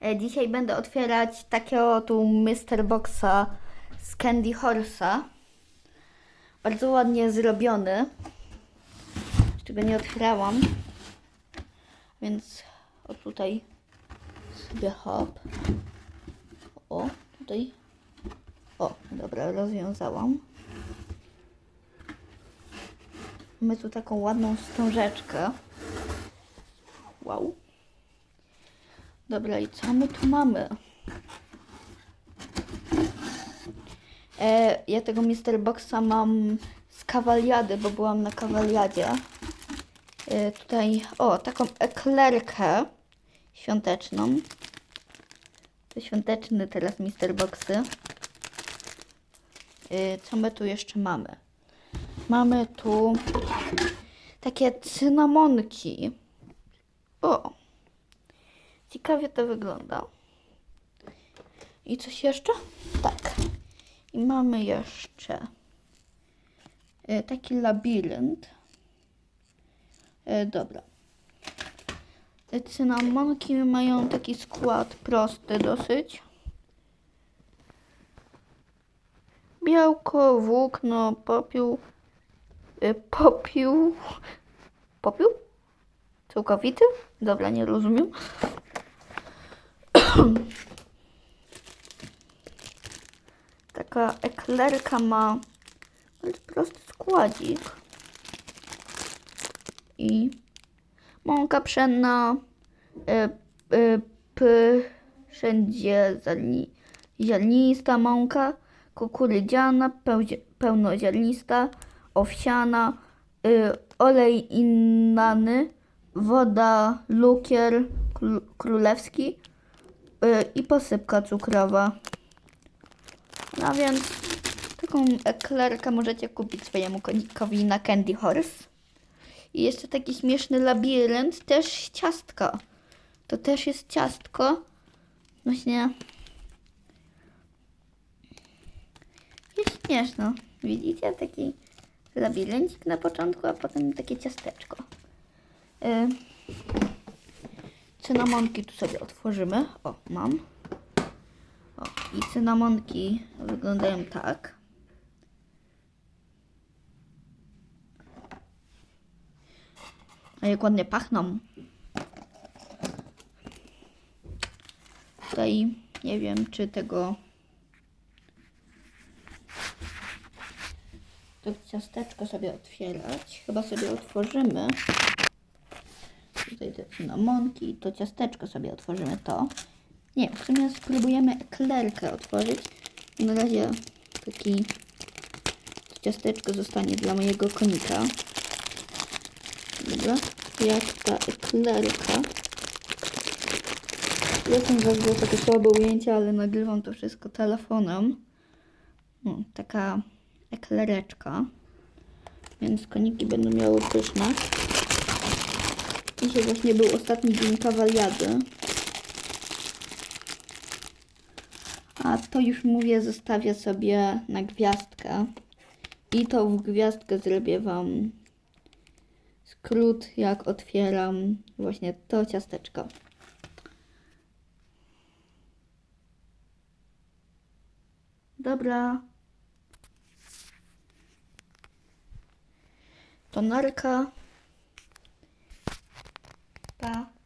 E, Dzisiaj będę otwierać takiego tu Mr. Boxa z Candy Horse'a. Bardzo ładnie zrobiony. Jeszcze go nie otwierałam. Więc o tutaj sobie hop. O, tutaj. O, dobra, rozwiązałam. Mamy tu taką ładną wstążeczkę. Wow. Dobra, i co my tu mamy? E, ja tego Mr. Boxa mam z kawaliady, bo byłam na kawaliadzie. E, tutaj, o, taką eklerkę świąteczną. To świąteczny teraz Mr. Boxy. E, co my tu jeszcze mamy? Mamy tu takie cynamonki. O, ciekawie to wygląda. I coś jeszcze? Tak. I mamy jeszcze e, taki labirynt. E, Dobra. Cynamonki mają taki skład prosty dosyć. Białko, włókno, popiół, y, popiół, popiół? Całkowity? Dobra, nie rozumiem. Taka eklerka ma bardzo prosty składzik. I mąka pszenna, y, y, wszędzie ziarni, ziarnista mąka, kukurydziana, pełnoziarnista, owsiana, y, olej innany, woda, lukier król- królewski y, i posypka cukrowa. No więc taką eklerkę możecie kupić swojemu konikowi na Candy Horse. I jeszcze taki śmieszny labirynt, też ciastka. To też jest ciastko. Właśnie jest śmieszno. Widzicie? Taki labiryncik na początku, a potem takie ciasteczko. Y cynamonki tu sobie otworzymy. O, mam. O, i cynamonki wyglądają tak. A jak ładnie pachną. Tutaj nie wiem, czy tego to ciasteczko sobie otwierać. Chyba sobie otworzymy. Tutaj te cynamonki, to ciasteczko sobie otworzymy to. Nie, w sumie spróbujemy eklerkę otworzyć. Na razie taki ciasteczko zostanie dla mojego konika. Dobra, jak ta eklerka. Jestem za było takie słabe ujęcie, ale nagrywam to wszystko telefonem. No, taka eklereczka. Więc koniki będą miały pyszne. Dzisiaj właśnie był ostatni dzień kawaliady. A to już mówię, zostawię sobie na gwiazdkę. I to w gwiazdkę zrobię Wam skrót, jak otwieram właśnie to ciasteczko. Dobra. 감사합니다.